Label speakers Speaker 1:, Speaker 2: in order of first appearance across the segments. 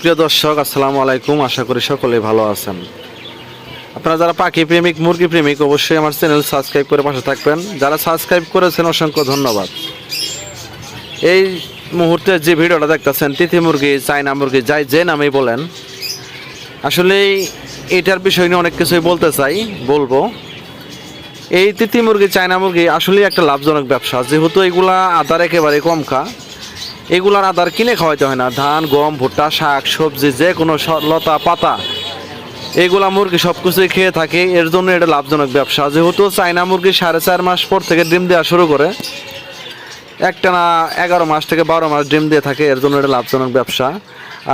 Speaker 1: প্রিয় দর্শক, আসসালামু আলাইকুম। আশা করি সকলেই ভালো আছেন। আপনারা যারা পাখি প্রেমিক, মুরগি প্রেমিক, অবশ্যই আমার চ্যানেল সাবস্ক্রাইব করে পাশে থাকবেন। যারা সাবস্ক্রাইব করেছেন, অসংখ্য ধন্যবাদ। এই মুহূর্তে যে ভিডিওটা দেখতেছেন, তিথি মুরগি, চায়না মুরগি, যাই যে নামেই বলেন, আসলে এটার বিষয় নিয়ে অনেক কিছুই বলতে চাই, বলব। এই তিথি মুরগি, চায়না মুরগি আসলেই একটা লাভজনক ব্যবসা। যেহেতু এগুলা আদার একেবারে কম খা এগুলার আদার কিনে খাওয়াইতে হয় না। ধান, গম, ভুট্টা, শাক, সবজি, যে কোনো লতা, পাতা। এগুলা মুরগি সব কিছুই খেয়ে থাকে, এর জন্য এটা লাভজনক ব্যবসা। যেহেতু চায়না মুরগি সাড়ে চার মাস পর থেকে ডিম দেওয়া শুরু করে, একটা না এগারো মাস থেকে বারো মাস ডিম দিয়ে থাকে, এর জন্য এটা লাভজনক ব্যবসা।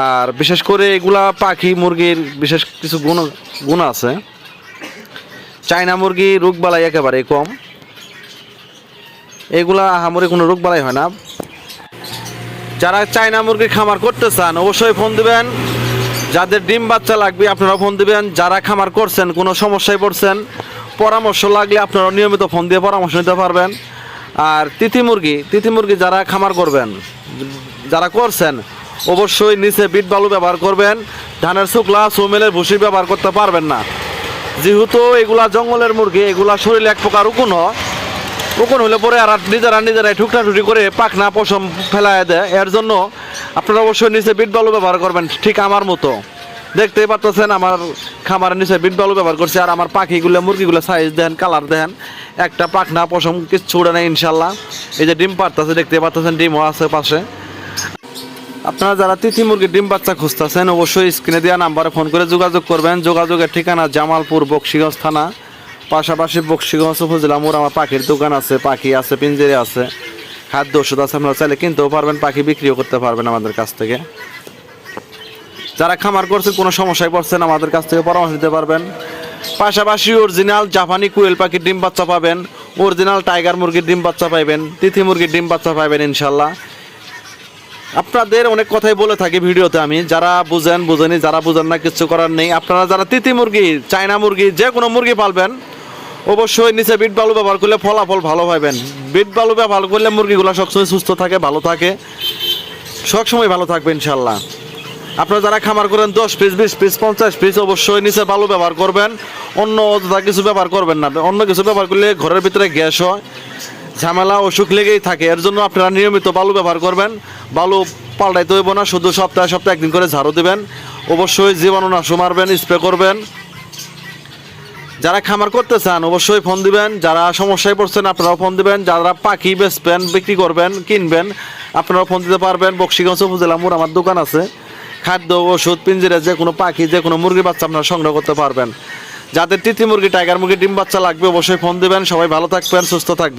Speaker 1: আর বিশেষ করে এগুলা পাখি মুরগির বিশেষ কিছু গুণ গুণ আছে। চায়না মুরগি রোগ বালাই একেবারে কম। এগুলা আহামরি কোনো রোগ বালাই হয় না। যারা চায়না মুরগির খামার করতে চান, অবশ্যই ফোন দিবেন। যাদের ডিম বাচ্চা লাগবে আপনারা ফোন দিবেন। যারা খামার করছেন, কোনো সমস্যায় পড়ছেন, পরামর্শ লাগলে আপনারা নিয়মিত ফোন দিয়ে পরামর্শ নিতে পারবেন। আর তিথি মুরগি তিথি মুরগি যারা খামার করবেন, যারা করছেন, অবশ্যই নিচে বিট বালু ব্যবহার করবেন। ধানের শুকলা, সোমেলের ভুসি ব্যবহার করতে পারবেন না। যেহেতু এগুলা জঙ্গলের মুরগি, এগুলা শরীরে এক প্রকার উকুন উকুন হলে পরে আর নিজেরা নিজেরাই ঠুকটা ঠুটি করে পাখনা পশম ফেলায় দেয়। এর জন্য আপনারা অবশ্যই নিচে বিট বালু ব্যবহার করবেন, ঠিক আমার মতো। দেখতেই পারতেছেন আমার খামারের নিচে বিট বালু ব্যবহার করছে আর আমার পাখিগুলো, মুরগিগুলো সাইজ দেন কালার দেন। একটা পাখনা পশম কিচ্ছু উড়ে নেই ইনশাল্লাহ। এই যে ডিম পারতেছে দেখতে পারতেছেন ডিমও আছে পাশে। আপনারা যারা তিথি মুরগির ডিম বাচ্চা খুঁজতেছেন, অবশ্যই স্ক্রিনে দেওয়া নাম্বারে ফোন করে যোগাযোগ করবেন। যোগাযোগের ঠিকানা জামালপুর বক্সিগঞ্জ থানা। পাশাপাশি বক্সিগঞ্জ উপজেলা আমার পাখির দোকান আছে, পাখি আছে, পিঞ্জেরি আছে, খাদ্য ওষুধ আছে, আপনারা চাইলে কিনতেও পারবেন, পাখি বিক্রিও করতে পারবেন আমাদের কাছ থেকে। যারা খামার করছেন, কোনো সমস্যায় পড়ছেন, আমাদের কাছ থেকে পরামর্শ দিতে পারবেন। পাশাপাশি অরিজিনাল জাপানি কুয়েল পাখির ডিম বাচ্চা পাবেন, অরিজিনাল টাইগার মুরগির ডিম বাচ্চা পাইবেন, তিথি মুরগির ডিম বাচ্চা পাইবেন ইনশাল্লাহ আপনাদের অনেক কথাই বলে থাকি ভিডিওতে আমি, যারা বুঝেন, বুঝেনি, যারা বুঝেন না, কিছু করার নেই। আপনারা যারা তিথি মুরগি, চায়না মুরগি যে কোনো মুরগি পালবেন অবশ্যই নিচে বিট বালু ব্যবহার করলে ফলাফল ভালো পাবেন। বিট বালু ব্যবহার করলে মুরগিগুলো সবসময় সুস্থ থাকে, ভালো থাকে। সবসময় ভালো থাকবে ইনশাল্লাহ আপনারা যারা খামার করেন, দশ পিস, বিশ পিস, পঞ্চাশ পিস, অবশ্যই নিচে বালু ব্যবহার করবেন। অন্য কিছু ব্যবহার করবেন না। অন্য কিছু ব্যবহার করলে ঘরের ভিতরে গ্যাস হয়, ঝামেলা, অসুখ লেগেই থাকে। এর জন্য আপনারা নিয়মিত বালু ব্যবহার করবেন। বালু পাল্টাইতে হইব না, শুধু সপ্তাহে সপ্তাহে একদিন করে ঝাড়ু দেবেন। অবশ্যই জীবাণুনাশক মারবেন, স্প্রে করবেন। যারা খামার করতে চান, অবশ্যই ফোন দিবেন। যারা সমস্যায় পড়ছেন, আপনারাও ফোন দিবেন। যারা পাখি বেচবেন, বিক্রি করবেন, কিনবেন, আপনারাও ফোন দিতে পারবেন। বক্সিগঞ্জ উপজেলা মোড় আমার দোকান আছে। খাদ্য, ওষুধ, পিঞ্জিরে, যে কোনো পাখি, যে কোনো মুরগি বাচ্চা আপনারা সংগ্রহ করতে পারবেন। যাদের তিথি মুরগি, টাইগার মুরগি, ডিম বাচ্চা লাগবে, অবশ্যই ফোন দিবেন। সবাই ভালো থাকবেন, সুস্থ থাকবেন।